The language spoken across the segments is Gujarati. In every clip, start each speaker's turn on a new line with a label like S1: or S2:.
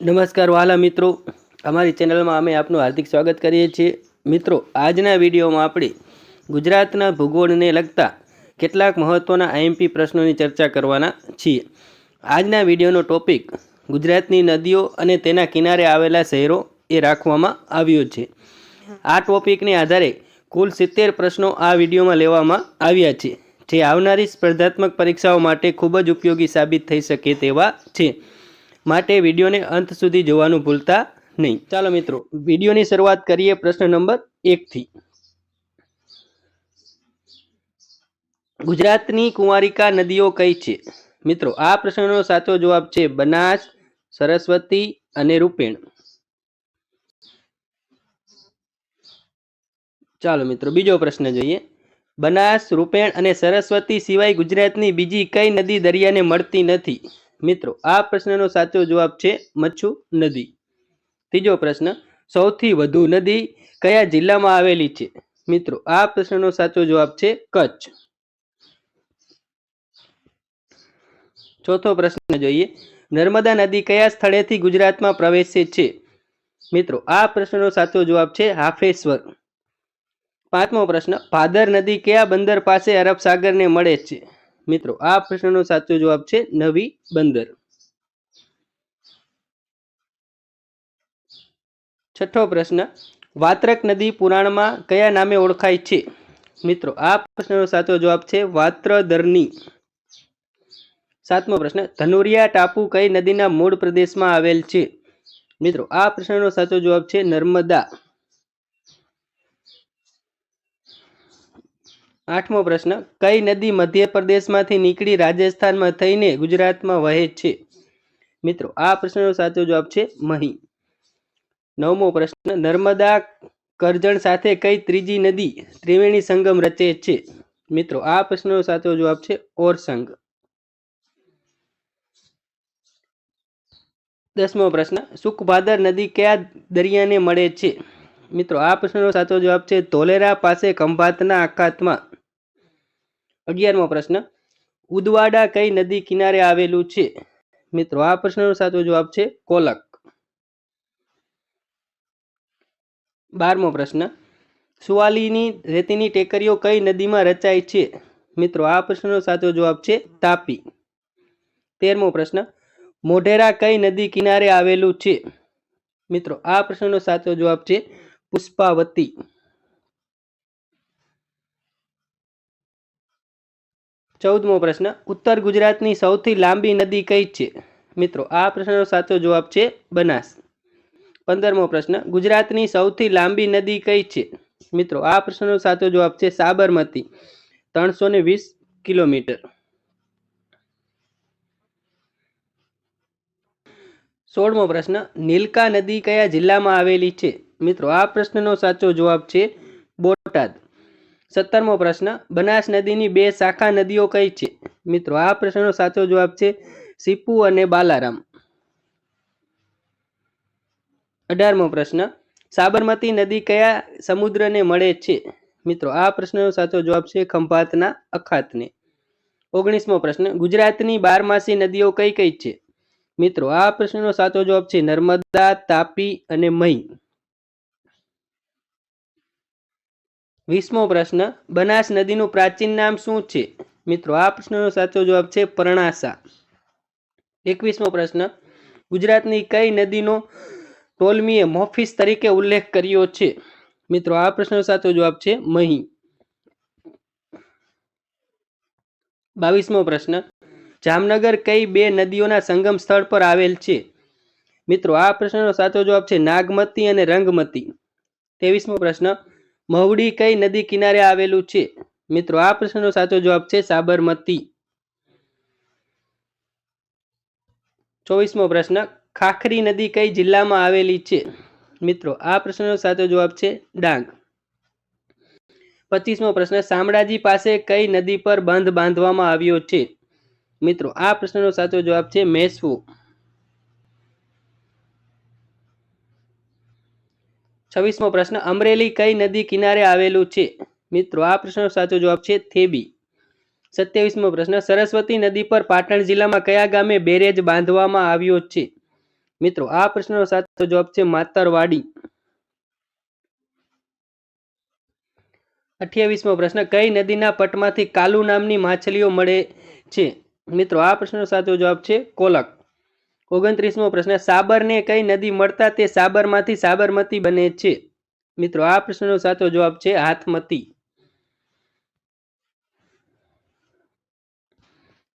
S1: નમસ્કાર વાલા મિત્રો. અમારી ચેનલમાં અમે આપનું હાર્દિક સ્વાગત કરીએ છીએ. મિત્રો, આજના વિડીયોમાં આપણે ગુજરાતના ભૂગોળને લગતા કેટલાક મહત્ત્વના આઈએમપી પ્રશ્નોની ચર્ચા કરવાના છીએ. આજના વિડીયોનો ટોપિક ગુજરાતની નદીઓ અને તેના કિનારે આવેલા શહેરો એ રાખવામાં આવ્યો છે. આ ટોપિકને આધારે કુલ સિત્તેર પ્રશ્નો આ વિડીયોમાં લેવામાં આવ્યા છે, જે આવનારી સ્પર્ધાત્મક પરીક્ષાઓ માટે ખૂબ જ ઉપયોગી સાબિત થઈ શકે તેવા છે. માટે વિડીયોને અંત સુધી જોવાનું ભૂલતા નહીં. ચાલો મિત્રો, વિડીયોની શરૂઆત કરીએ પ્રશ્ન નંબર એકથી. ગુજરાતની કુંવારિકા નદીઓ કઈ છે? મિત્રો, આ પ્રશ્નનો સાચો જવાબ છે બનાસ, સરસ્વતી અને રૂપેણ. ચાલો મિત્રો, બીજો પ્રશ્ન જોઈએ. બનાસ, રૂપેણ અને સરસ્વતી સિવાય ગુજરાતની બીજી કઈ નદી દરિયાને મળતી નથી? મિત્રો, આ પ્રશ્નનો સાચો જવાબ છે મચ્છુ નદી. ત્રીજો પ્રશ્ન, સૌથી વધુ નદી કયા જિલ્લામાં આવેલી છે? મિત્રો, આ પ્રશ્નનો સાચો જવાબ છે કચ્છ. ચોથો પ્રશ્ન જોઈએ, નર્મદા નદી કયા સ્થળેથી ગુજરાતમાં પ્રવેશે છે? મિત્રો, આ પ્રશ્નનો સાચો જવાબ છે હાફેશ્વર. પાંચમો પ્રશ્ન, ભાદર નદી કયા બંદર પાસે અરબ સાગરને મળે છે? મિત્રો, આ પ્રશ્નનો સાચો જવાબ છે નવી બંદર. છઠ્ઠો પ્રશ્ન, વાત્રક નદી પુરાણમાં કયા નામે ઓળખાય છે? મિત્રો, આ પ્રશ્નનો સાચો જવાબ છે વાત્રદરની સાતમો પ્રશ્ન, ધનુરિયા ટાપુ કઈ નદીના મૂળ પ્રદેશમાં આવેલ છે? મિત્રો, આ પ્રશ્નનો સાચો જવાબ છે નર્મદા. આઠમો પ્રશ્ન, કઈ નદી મધ્યપ્રદેશમાંથી નીકળી રાજસ્થાનમાં થઈને ગુજરાતમાં વહે છે? મિત્રો, આ પ્રશ્નનો સાચો જવાબ છે મહી. નવમો પ્રશ્ન, નર્મદા કરજણ સાથે કઈ ત્રીજી નદી ત્રિવેણી સંગમ રચે છે? મિત્રો, આ પ્રશ્નનો સાચો જવાબ છે ઓરસંગ. દસમો પ્રશ્ન, સુખભાદર નદી કયા દરિયાને મળે છે? મિત્રો, આ પ્રશ્નનો સાચો જવાબ છે ધોલેરા પાસે ખંભાતના અખાતમાં અગિયારમો પ્રશ્ન. ઉદવાડા કઈ નદી કિનારે આવેલું છે? મિત્રો, આ પ્રશ્નનો સાચો જવાબ છે કોલક. બારમો પ્રશ્ન. સુવાલીની રેતીની ટેકરીઓ કઈ નદીમાં રચાય છે? મિત્રો, આ પ્રશ્નનો સાચો જવાબ છે તાપી. તેરમો પ્રશ્ન. મોઢેરા કઈ નદી કિનારે આવેલું છે? મિત્રો, આ પ્રશ્નનો સાચો જવાબ છે પુષ્પાવતી. ચૌદમો પ્રશ્ન, ઉત્તર ગુજરાતની સૌથી લાંબી નદી કઈ છે? મિત્રો, આ પ્રશ્નનો સાચો જવાબ છે બનાસ. પંદરમો પ્રશ્ન, ગુજરાતની સૌથી લાંબી નદી કઈ છે? મિત્રો, આ પ્રશ્નનો સાચો જવાબ છે સાબરમતી ત્રણસો ને વીસ કિલોમીટર. સોળમો પ્રશ્ન, નીલકા નદી કયા જિલ્લામાં આવેલી છે? મિત્રો, આ પ્રશ્નનો સાચો જવાબ છે બોટાદ. સત્તરમો પ્રશ્ન, બનાસ નદીની બે શાખા નદીઓ કઈ છે? મિત્રો, આ પ્રશ્નનો સાચો જવાબ છે સીપુ અને બાલારામ. અઢારમો પ્રશ્ન, સાબરમતી નદી કયા સમુદ્રને મળે છે? મિત્રો, આ પ્રશ્નનો સાચો જવાબ છે ખંભાતના અખાતને. ઓગણીસમો પ્રશ્ન, ગુજરાતની બારમાસી નદીઓ કઈ કઈ છે? મિત્રો, આ પ્રશ્નનો સાચો જવાબ છે નર્મદા, તાપી અને મહી. વીસમો પ્રશ્ન, બનાસ નદીનું પ્રાચીન નામ શું છે? મિત્રો, આ પ્રશ્નનો સાચો જવાબ છે પરણાસા. એકવીસમો પ્રશ્ન, ગુજરાતની કઈ નદીનો ટોલમીએ મોફિસ તરીકે ઉલ્લેખ કર્યો છે? મિત્રો, આ પ્રશ્નનો સાચો જવાબ છે મહી. બાવીસમો પ્રશ્ન, જામનગર કઈ બે નદીઓના સંગમ સ્થળ પર આવેલ છે? મિત્રો, આ પ્રશ્નનો સાચો જવાબ છે નાગમતી અને રંગમતી. ત્રેવીસમો પ્રશ્ન મહુડી કઈ નદી કિનારે આવેલું છે? મિત્રો, આ પ્રશ્નનો સાચો જવાબ છે સાબરમતી. ચોવીસમો પ્રશ્ન, ખાખરી નદી કઈ જિલ્લામાં આવેલી છે? મિત્રો, આ પ્રશ્નનો સાચો જવાબ છે ડાંગ. પચીસમો પ્રશ્ન, શામળાજી પાસે કઈ નદી પર બંધ બાંધવામાં આવ્યો છે? મિત્રો, આ પ્રશ્નનો સાચો જવાબ છે મેસવો. છવ્વીસમો પ્રશ્ન, અમરેલી કઈ નદી કિનારે આવેલું છે? મિત્રો, આ પ્રશ્નનો સાચો જવાબ છે થેબી. સત્યાવીસમો પ્રશ્ન, સરસ્વતી નદી પર પાટણ જિલ્લામાં કયા ગામે બેરેજ બાંધવામાં આવ્યો છે? મિત્રો, આ પ્રશ્નનો સાચો જવાબ છે માતરવાડી. અઠ્યાવીસમો પ્રશ્ન, કઈ નદીના પટમાંથી કાલુ નામની માછલીઓ મળે છે? મિત્રો, આ પ્રશ્નનો સાચો જવાબ છે કોલક. ઓગણત્રીસમો પ્રશ્ન, સાબરને કઈ નદી મળતા તે સાબરમાંથી સાબરમતી બને છે? મિત્રો, આ પ્રશ્નનો સાચો જવાબ છે હાથમતી.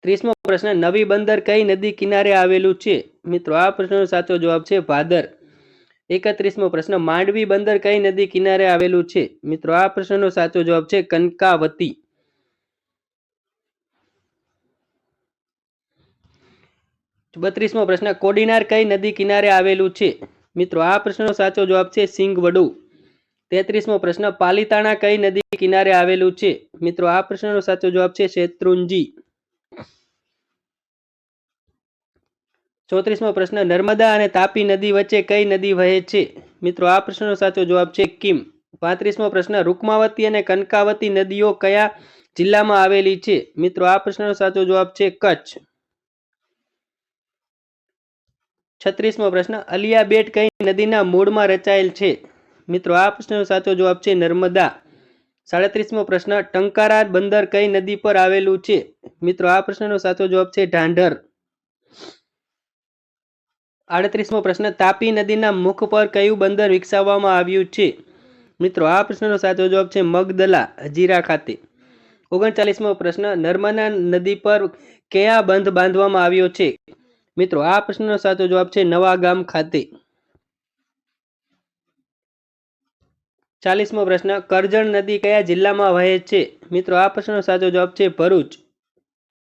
S1: ત્રીસમો પ્રશ્ન, નવી બંદર કઈ નદી કિનારે આવેલું છે? મિત્રો, આ પ્રશ્નનો સાચો જવાબ છે ભાદર. એકત્રીસમો પ્રશ્ન, માંડવી બંદર કઈ નદી કિનારે આવેલું છે? મિત્રો, આ પ્રશ્નનો સાચો જવાબ છે કનકાવતી. બત્રીસમો પ્રશ્ન, કોડીનાર કઈ નદી કિનારે આવેલું છે? મિત્રો, આ પ્રશ્નનો સાચો જવાબ છે સિંગવડુ. તેત્રીસમો પ્રશ્ન, પાલિતાણા કઈ નદી કિનારે આવેલું છે? મિત્રો, આ પ્રશ્નનો સાચો જવાબ છે શેત્રુંજી. ચોત્રીસમો પ્રશ્ન, નર્મદા અને તાપી નદી વચ્ચે કઈ નદી વહે છે? મિત્રો, આ પ્રશ્નનો સાચો જવાબ છે કિમ. પાંત્રીસમો પ્રશ્ન, રૂકમાવતી અને કનકાવતી નદીઓ કયા જિલ્લામાં આવેલી છે? મિત્રો, આ પ્રશ્નનો સાચો જવાબ છે કચ્છ. છત્રીસમો પ્રશ્ન, અલિયા બેટ કઈ નદીના મૂળમાં રચાયેલ છે? મિત્રો, આ પ્રશ્નનો સાચો જવાબ છે નર્મદા. સાડત્રીસમો પ્રશ્ન, ટંકારા બંદર કઈ નદી પર આવેલું છે? મિત્રો, આ પ્રશ્નનો સાચો જવાબ છે ઢાંઢર. આડત્રીસમો પ્રશ્ન, તાપી નદીના મુખ પર કયું બંદર વિકસાવવામાં આવ્યું છે? મિત્રો, આ પ્રશ્નનો સાચો જવાબ છે મગદલા, હજીરા ખાતે. ઓગણચાલીસમો પ્રશ્ન, નર્મદા નદી પર કયા બંધ બાંધવામાં આવ્યો છે? મિત્રો, આ પ્રશ્નનો સાચો જવાબ છે નવા ગામ ખાતે. ચાલીસમો પ્રશ્ન, કરજણ નદી કયા જિલ્લામાં વહે છે? મિત્રો, આ પ્રશ્નનો સાચો જવાબ છે ભરૂચ.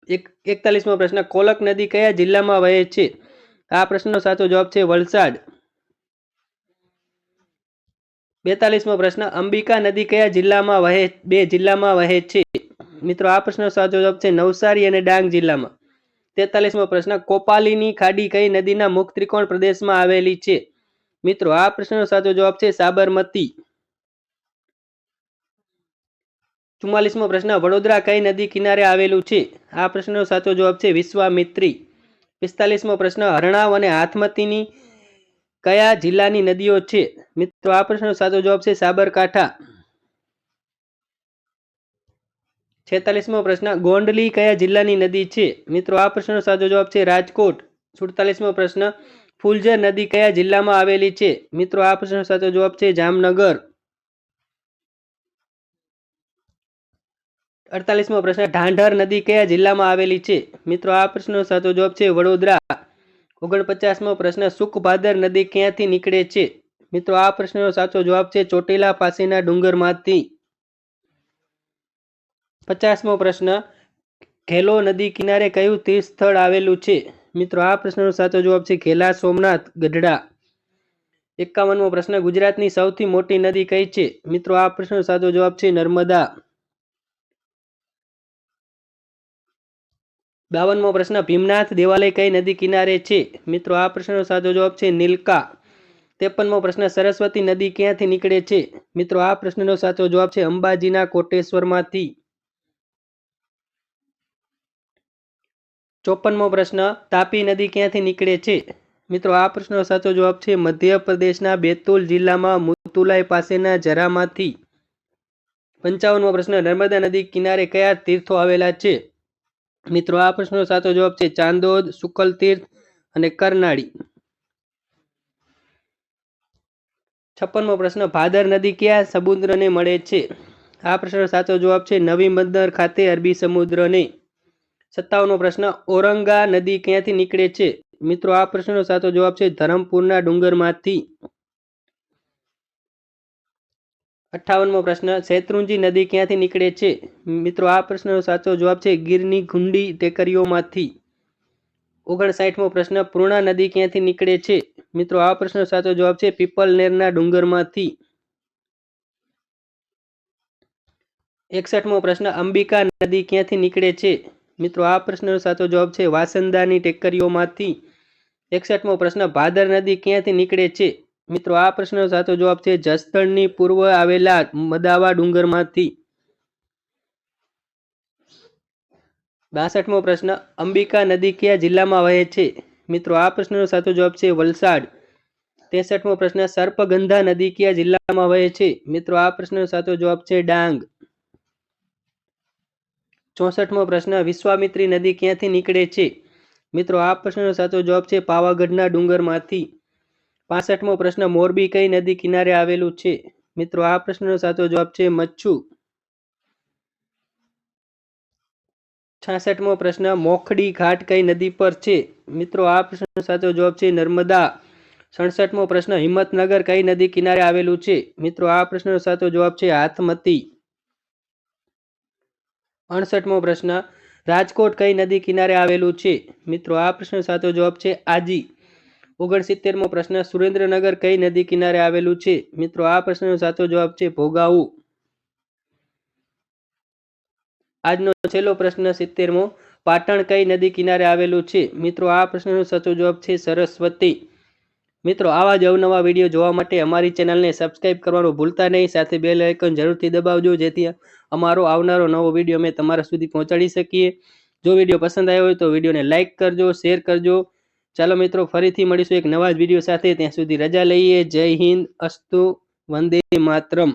S1: એક, એકતાલીસમો પ્રશ્ન, કોલક નદી કયા જિલ્લામાં વહે છે? આ પ્રશ્નનો સાચો જવાબ છે વલસાડ. બેતાલીસમો પ્રશ્ન, અંબિકા નદી કયા જિલ્લામાં વહે, બે જિલ્લામાં વહે છે? મિત્રો, આ પ્રશ્નનો સાચો જવાબ છે નવસારી અને ડાંગ જિલ્લામાં. તેતાલીસમો પ્રશ્ન, કોપાલીની ખાડી કઈ નદીના મુખ ત્રિકોણ પ્રદેશમાં આવેલી છે? મિત્રો, આ પ્રશ્નનો સાચો જવાબ છે સાબરમતી. ચુમ્માલીસમો પ્રશ્ન, વડોદરા કઈ નદી કિનારે આવેલું છે? આ પ્રશ્નનો સાચો જવાબ છે વિશ્વામિત્રી. પિસ્તાલીસમો પ્રશ્ન, હરણાવ અને હાથમતીની કયા જિલ્લાની નદીઓ છે? મિત્રો, આ પ્રશ્નનો સાચો જવાબ છે સાબરકાંઠા. છેતાલીસમો પ્રશ્ન, ગોંડલી કયા જિલ્લાની નદી છે? મિત્રો, આ પ્રશ્નનો સાચો જવાબ છે રાજકોટ. સુડતાલીસમો પ્રશ્ન, ફુલઝર નદી કયા જિલ્લામાં આવેલી છે? મિત્રો, આ પ્રશ્નનો સાચો જવાબ છે જામનગર. અડતાલીસમો પ્રશ્ન, ઢાંઢર નદી કયા જિલ્લામાં આવેલી છે? મિત્રો, આ પ્રશ્નનો સાચો જવાબ છે વડોદરા. ઓગણપચાસમો પ્રશ્ન, સુખભાદર નદી ક્યાંથી નીકળે છે? મિત્રો, આ પ્રશ્નનો સાચો જવાબ છે ચોટીલા પાસેના ડુંગરમાંથી. પચાસમો પ્રશ્ન, ખેલો નદી કિનારે કયું તીર્થ સ્થળ આવેલું છે? મિત્રો, આ પ્રશ્નનો સાચો જવાબ છે ખેલા સોમનાથ ગઢડા. એકાવનમો પ્રશ્ન, ગુજરાતની સૌથી મોટી નદી કઈ છે? મિત્રો, આ પ્રશ્નનો સાચો જવાબ છે નર્મદા. બાવનમો પ્રશ્ન, ભીમનાથ દેવાલય કઈ નદી કિનારે છે? મિત્રો, આ પ્રશ્નનો સાચો જવાબ છે નીલકા. ત્રેપનમો પ્રશ્ન, સરસ્વતી નદી ક્યાંથી નીકળે છે? મિત્રો, આ પ્રશ્નનો સાચો જવાબ છે અંબાજીના કોટેશ્વરમાંથી. ચોપનમો પ્રશ્ન, તાપી નદી ક્યાંથી નીકળે છે? મિત્રો, આ પ્રશ્નનો સાચો જવાબ છે મધ્યપ્રદેશના બેતુલ જિલ્લામાં મુતુલાઈ પાસેના જરામાંથી. પંચાવનમો પ્રશ્ન, નર્મદા નદી કિનારે કયા તીર્થો આવેલા છે? મિત્રો, આ પ્રશ્નનો સાચો જવાબ છે ચાંદોદ શુકલ તીર્થ અને કરનાળી. છપ્પનમો પ્રશ્ન, ભાદર નદી કયા સમુદ્રને મળે છે? આ પ્રશ્નનો સાચો જવાબ છે નવી બંદર ખાતે અરબી સમુદ્રને. સત્તાવનમો પ્રશ્ન, ઔરંગા નદી ક્યાંથી નીકળે છે? મિત્રો, આ પ્રશ્નનો સાચો જવાબ છે ધરમપુરના ડુંગરમાંથી. અઠાવનમો પ્રશ્ન, શેત્રુંજી નદી ક્યાંથી નીકળે છે? મિત્રો, આ પ્રશ્નનો સાચો જવાબ છે ગીરની ગુંડી ટેકરીઓમાંથી. ઓગણસાઠમો પ્રશ્ન, પૂર્ણા નદી ક્યાંથી નીકળે છે? મિત્રો, આ પ્રશ્નનો સાચો જવાબ છે પીપલનેરના ડુંગરમાંથી. એકસઠમો પ્રશ્ન, અંબિકા નદી ક્યાંથી નીકળે છે? મિત્રો, આ પ્રશ્નનો સાચો જવાબ છે, વાસંદાની ટેકરીઓમાંથી એકસઠમો પ્રશ્ન, ભાદર નદી ક્યાંથી નીકળે છે? મિત્રો, આ પ્રશ્નનો સાચો જવાબ છે, જસદણની પૂર્વ આવેલા મદાવા ડુંગરમાંથી. બાસઠમો પ્રશ્ન, અંબિકા નદી કયા જિલ્લામાં વહે છે? મિત્રો, આ પ્રશ્નનો સાચો જવાબ છે, વલસાડ. ત્રેસઠમો પ્રશ્ન, સર્પગંધા નદી કયા જિલ્લામાં વહે છે? મિત્રો, આ પ્રશ્નનો સાચો જવાબ છે, ડાંગ. ચોસઠમો પ્રશ્ન, વિશ્વામિત્રી નદી ક્યાંથી નીકળે છે? મિત્રો, આ પ્રશ્નનો સાચો જવાબ છે પાવાગઢના ડુંગરમાંથી. પાસઠમો પ્રશ્ન, મોરબી કઈ નદી કિનારે આવેલું છે? મિત્રો, આ પ્રશ્નનો સાચો જવાબ છે મચ્છુ. છાસઠમો પ્રશ્ન, મોખડી ઘાટ કઈ નદી પર છે? મિત્રો, આ પ્રશ્નનો સાચો જવાબ છે નર્મદા. સડસઠમો પ્રશ્ન, હિંમતનગર કઈ નદી કિનારે આવેલું છે? મિત્રો, આ પ્રશ્નનો સાચો જવાબ છે હાથમતી. અડસઠમો પ્રશ્ન. રાજકોટ કઈ નદી કિનારે આવેલું છે? મિત્રો, આ પ્રશ્ન સાચો જવાબ છે આજી. ઓગણસિત્તેરમો પ્રશ્ન, સુરેન્દ્રનગર કઈ નદી કિનારે આવેલું છે? મિત્રો, આ પ્રશ્નનો સાચો જવાબ છે ભોગાવું. આજનો છેલ્લો પ્રશ્ન સિત્તેરમો, પાટણ કઈ નદી કિનારે આવેલું છે? મિત્રો, આ પ્રશ્નનો સાચો જવાબ છે સરસ્વતી. મિત્રો, આવા જ અવનવા વીડિયો જોવા માટે અમારી ચેનલને સબસ્ક્રાઇબ કરવાનું ભૂલતા નહીં. સાથે બેલ આઇકન જરૂરથી દબાવજો, જેથી અમારો આવનારો નવો વીડિયો અમે તમારા સુધી પહોંચાડી શકીએ. જો વીડિયો પસંદ આવ્યો હોય તો વિડીયોને લાઇક કરજો, શેર કરજો. ચાલો મિત્રો, ફરીથી મળીશું એક નવા જ વીડિયો સાથે. ત્યાં સુધી રજા લઈએ. જય હિન્દ, અસ્તુ, વંદે માતરમ.